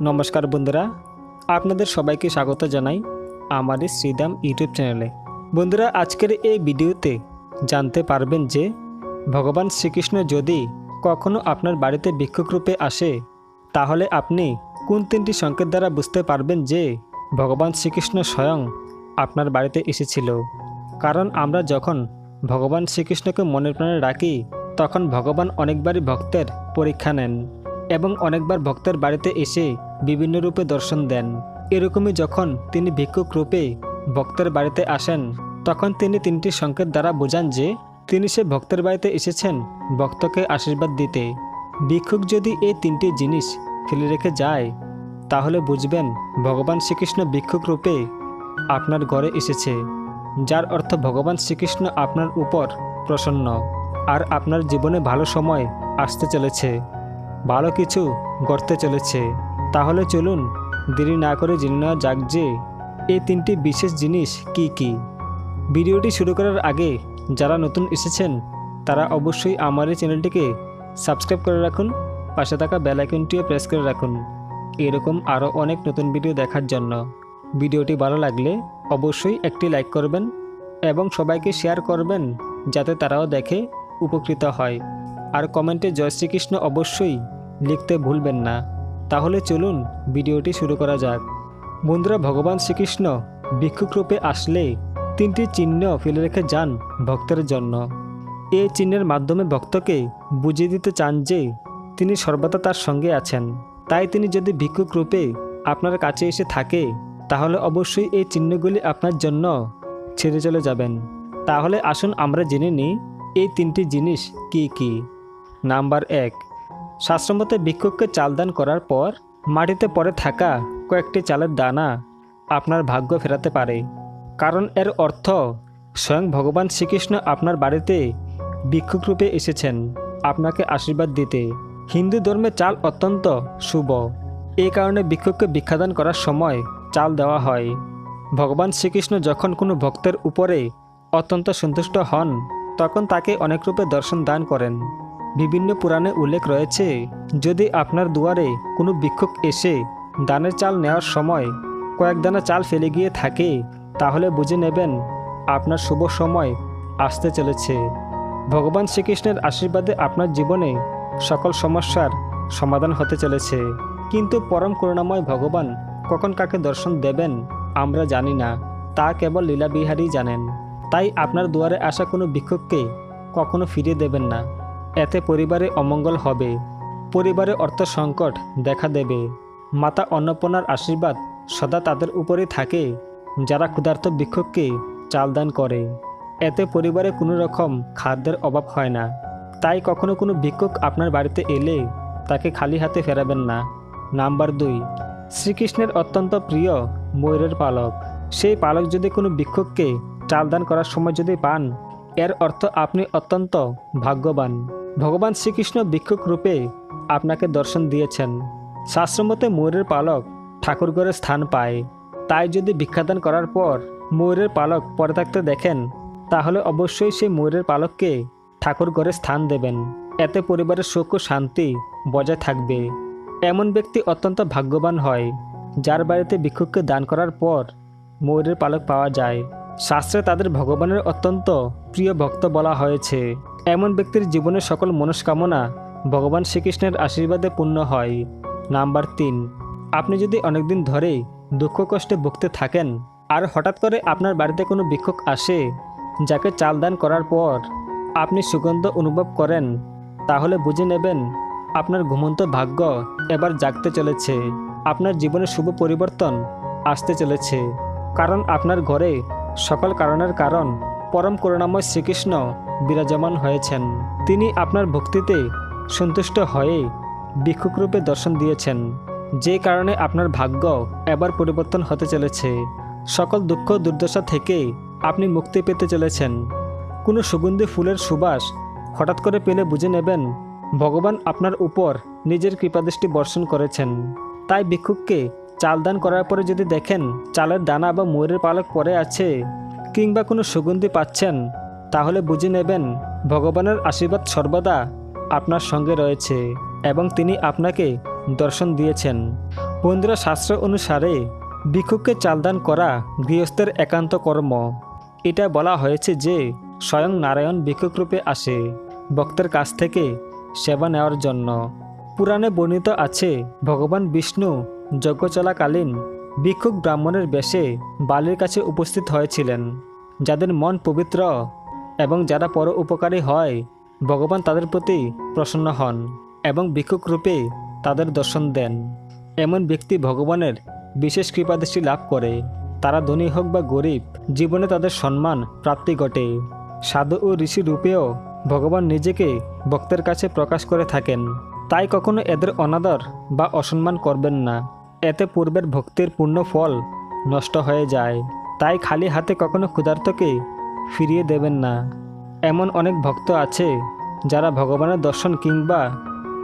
নমস্কার বন্ধুরা, আপনাদের সবাইকে স্বাগত জানাই আমার শ্রীদাম ইউটিউব চ্যানেলে। বন্ধুরা, আজকের এই ভিডিওতে জানতে পারবেন যে, ভগবান শ্রীকৃষ্ণ যদি কখনো আপনার বাড়িতে ভিক্ষুক রূপে আসে, তাহলে আপনি কোন তিনটি সংকেত দ্বারা বুঝতে পারবেন যে, ভগবান শ্রীকৃষ্ণ স্বয়ং আপনার বাড়িতে এসেছিল? কারণ আমরা যখন ভগবান শ্রীকৃষ্ণকে মনের প্রাণে ডাকি, তখন ভগবান অনেকবারই ভক্তের পরীক্ষা নেন এবং অনেকবার ভক্তের বাড়িতে এসে বিভিন্ন রূপে দর্শন দেন। এরকমই যখন তিনি ভিক্ষুক রূপে ভক্তের বাড়িতে আসেন, তখন তিনি তিনটি সংকেত দ্বারা বোঝান যে তিনি সে ভক্তের বাড়িতে এসেছেন ভক্তকে আশীর্বাদ দিতে। ভিক্ষুক যদি এই তিনটি জিনিস ফেলে রেখে যায়, তাহলে বুঝবেন ভগবান শ্রীকৃষ্ণ ভিক্ষুক রূপে আপনার ঘরে এসেছে, যার অর্থ ভগবান শ্রীকৃষ্ণ আপনার উপর প্রসন্ন আর আপনার জীবনে ভালো সময় আসতে চলেছে, ভালো কিছু গড়তে চলেছে। তাহলে চলুন, দেরি না করে জেনে নেওয়া যাক যে এই তিনটি বিশেষ জিনিস কি কি। ভিডিওটি শুরু করার আগে যারা নতুন এসেছেন, তারা অবশ্যই আমার এই চ্যানেলটিকে সাবস্ক্রাইব করে রাখুন, পাশে থাকা বেল আইকনটিও প্রেস করে রাখুন। এরকম আরও অনেক নতুন ভিডিও দেখার জন্য। ভিডিওটি ভালো লাগলে অবশ্যই একটি লাইক করবেন এবং সবাইকে শেয়ার করবেন যাতে তারাও দেখে উপকৃত হয়। আর কমেন্টে জয় শ্রীকৃষ্ণ অবশ্যই লিখতে ভুলবেন না। তাহলে চলুন ভিডিওটি শুরু করা যাক। বন্ধুরা, ভগবান শ্রীকৃষ্ণ ভিক্ষুক রূপে আসলে তিনটি চিহ্ন ফেলে রেখে যান ভক্তের জন্য। এই চিহ্নের মাধ্যমে ভক্তকে বুঝিয়ে দিতে চান যে তিনি সর্বদা তার সঙ্গে আছেন। তাই তিনি যদি ভিক্ষুক রূপে আপনার কাছে এসে থাকে, তাহলে অবশ্যই এই চিহ্নগুলি আপনার জন্য ছেড়ে চলে যাবেন। তাহলে আসুন আমরা জেনে নিই, এই তিনটি জিনিস কি কি? নাম্বার এক শাস্ত্রমতে ভিক্ষুককে চাল দান করার পর মাটিতে পড়ে থাকা কয়েকটি চালের দানা আপনার ভাগ্য ফেরাতে পারে। কারণ এর অর্থ, স্বয়ং ভগবান শ্রীকৃষ্ণ আপনার বাড়িতে ভিক্ষুক রূপে এসেছেন, আপনাকে আশীর্বাদ দিতে। হিন্দু ধর্মে চাল অত্যন্ত শুভ। এই কারণে ভিক্ষুককে ভিক্ষাদান করার সময় চাল দেওয়া হয়। ভগবান শ্রীকৃষ্ণ যখন কোনো ভক্তের উপরে অত্যন্ত সন্তুষ্ট হন, তখন তাকে অনেক রূপে দর্শন দান করেন। বিভিন্ন পুরাণে উল্লেখ রয়েছে, যদি আপনার দুয়ারে কোনো ভিক্ষুক এসে দানের চাল নেওয়ার সময় কয়েক দানা চাল ফেলে গিয়ে থাকে, তাহলে বুঝে নেবেন আপনার শুভ সময় আসতে চলেছে। ভগবান শ্রীকৃষ্ণের আশীর্বাদে আপনার জীবনে সকল সমস্যার সমাধান হতে চলেছে। কিন্তু পরম করুণাময় ভগবান কখন কাকে দর্শন দেবেন, আমরা জানি না। তা কেবল লীলাবিহারী জানেন। তাই আপনার দুয়ারে আসা কোনো ভিক্ষুককে কখনো ফিরিয়ে দেবেন না। এতে পরিবারে অমঙ্গল হবে। পরিবারে অর্থ সংকট দেখা দেবে। মাতা অন্নপূর্ণার আশীর্বাদ সদা তাদের উপরে থাকে। যারা ক্ষুধার্ত ভিক্ষুককে চাল দান করে। এতে পরিবারে কোনো রকম খাদ্যের অভাব হয় না। তাই কখনো কোনো ভিক্ষুক আপনার বাড়িতে এলে তাকে খালি হাতে ফেরাবেন না। নাম্বার দুই, শ্রীকৃষ্ণের অত্যন্ত প্রিয় ময়ূরের পালক। সেই পালক যদি কোনো ভিক্ষুককে চাল দান করার সময় যদি পান, এর অর্থ আপনি অত্যন্ত ভাগ্যবান। ভগবান শ্রীকৃষ্ণ ভিক্ষুক রূপে আপনাকে দর্শন দিয়েছেন। শাস্ত্রমতে ময়ূরের পালক ঠাকুরঘরে স্থান পায়। তাই যদি ভিক্ষাদান করার পর ময়ূরের পালক পরে থাকতে দেখেন, তাহলে অবশ্যই সেই ময়ূরের পালককে ঠাকুর ঘরে স্থান দেবেন। এতে পরিবারের সুখ ও শান্তি বজায় থাকবে। এমন ব্যক্তি অত্যন্ত ভাগ্যবান হয়, যার বাড়িতে ভিক্ষুককে দান করার পর ময়ূরের পালক পাওয়া যায়। শাস্ত্রে তাদের ভগবানের অত্যন্ত প্রিয় ভক্ত বলা হয়েছে। এমন ব্যক্তির জীবনের সকল মনস্কামনা ভগবান শ্রীকৃষ্ণের আশীর্বাদে পূর্ণ হয়। নাম্বার তিন, আপনি যদি অনেকদিন ধরে দুঃখ কষ্টে ভুগতে থাকেন আর হঠাৎ করে আপনার বাড়িতে কোনো ভিক্ষুক আসে যাকে চাল দান করার পর আপনি সুগন্ধ অনুভব করেন, তাহলে বুঝে নেবেন আপনার ঘুমন্ত ভাগ্য এবার জাগতে চলেছে। আপনার জীবনে শুভ পরিবর্তন আসতে চলেছে। কারণ আপনার ঘরে সকল কারণের কারণ পরম করুণাময় শ্রীকৃষ্ণ বিরাজমান হয়েছেন। তিনি আপনার ভক্তিতে সন্তুষ্ট হয়ে ভিক্ষুক রূপে দর্শন দিয়েছেন, যে কারণে আপনার ভাগ্য এবার পরিবর্তন হতে চলেছে। সকল দুঃখ দুর্দশা থেকে আপনি মুক্তি পেতে চলেছেন। কোনো সুগন্ধি ফুলের সুবাস হঠাৎ করে পেলে বুঝে নেবেন, ভগবান আপনার উপর নিজের কৃপাদৃষ্টি বর্ষণ করেছেন। তাই ভিক্ষুককে চাল দান করার পরে যদি দেখেন, চালের দানা বা ময়ূরের পালক পরে আছে কিংবা কোনো সুগন্ধি পাচ্ছেন, তাহলে বুঝে নেবেন, ভগবানের আশীর্বাদ সর্বদা আপনার সঙ্গে রয়েছে এবং তিনি আপনাকে দর্শন দিয়েছেন। বন্ধুরা, শাস্ত্র অনুসারে ভিক্ষুককে চালদান করা গৃহস্থের একান্ত কর্ম। এটা বলা হয়েছে যে, স্বয়ং নারায়ণ ভিক্ষুক রূপে আসে ভক্তের কাছ থেকে সেবা নেওয়ার জন্য। পুরাণে বর্ণিত আছে, ভগবান বিষ্ণু যজ্ঞ চলাকালীন ভিক্ষুক ব্রাহ্মণের বেশে বালির কাছে উপস্থিত হয়েছিলেন, যাদের মন পবিত্র এবং যারা পর উপকারী হয়, ভগবান তাদের প্রতি প্রসন্ন হন এবং ভিক্ষুক রূপে তাদের দর্শন দেন। এমন ব্যক্তি ভগবানের বিশেষ কৃপাদৃষ্টি লাভ করে। তারা ধনী হোক বা গরিব, জীবনে তাদের সম্মান, প্রাপ্তি ঘটে। সাধু ও ঋষি রূপেও ভগবান নিজেকে ভক্তের কাছে প্রকাশ করে থাকেন। তাই কখনো এদের অনাদর বা অসম্মান করবেন না। এতে পূর্বের ভক্তির পূর্ণ ফল নষ্ট হয়ে যায়। তাই খালি হাতে কখনো ক্ষুধার্তকে ফিরিয়ে দেবেন না। এমন অনেক ভক্ত আছে যারা ভগবানের দর্শন কিংবা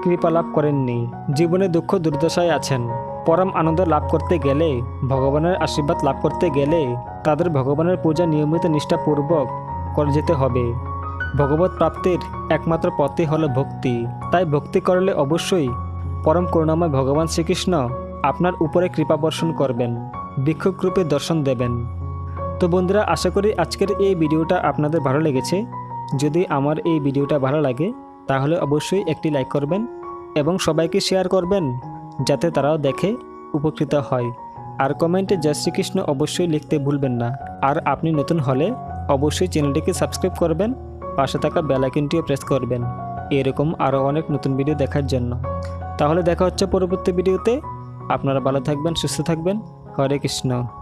কৃপা লাভ করেননি। জীবনে দুঃখ দুর্দশায় আছেন। পরম আনন্দ লাভ করতে গেলে, ভগবানের আশীর্বাদ লাভ করতে গেলে তাদের ভগবানের পূজা নিয়মিত নিষ্ঠাপূর্বক করে যেতে হবে। ভগবত প্রাপ্তির একমাত্র পথই হলো ভক্তি। তাই ভক্তি করলে অবশ্যই পরম করুণাময় ভগবান শ্রীকৃষ্ণ আপনার উপরে কৃপা বর্ষণ করবেন, ভিক্ষুক রূপে দর্শন দেবেন। তো বন্ধুরা, আশা করি আজকের এই ভিডিওটা আপনাদের ভালো লেগেছে। যদি আমার এই ভিডিওটা ভালো লাগে, তাহলে অবশ্যই একটি লাইক করবেন এবং সবাইকে শেয়ার করবেন, যাতে তারাও দেখে উপকৃত হয়। আর কমেন্টে জয় শ্রীকৃষ্ণ অবশ্যই লিখতে ভুলবেন না। আর আপনি নতুন হলে অবশ্যই চ্যানেলটিকে সাবস্ক্রাইব করবেন, পাশে থাকা বেল আইকনটিও প্রেস করবেন। এরকম আরও অনেক নতুন ভিডিও দেখার জন্য। তাহলে দেখা হচ্ছে পরবর্তী ভিডিওতে। আপনারা ভালো থাকবেন সুস্থ থাকবেন। হরে কৃষ্ণ।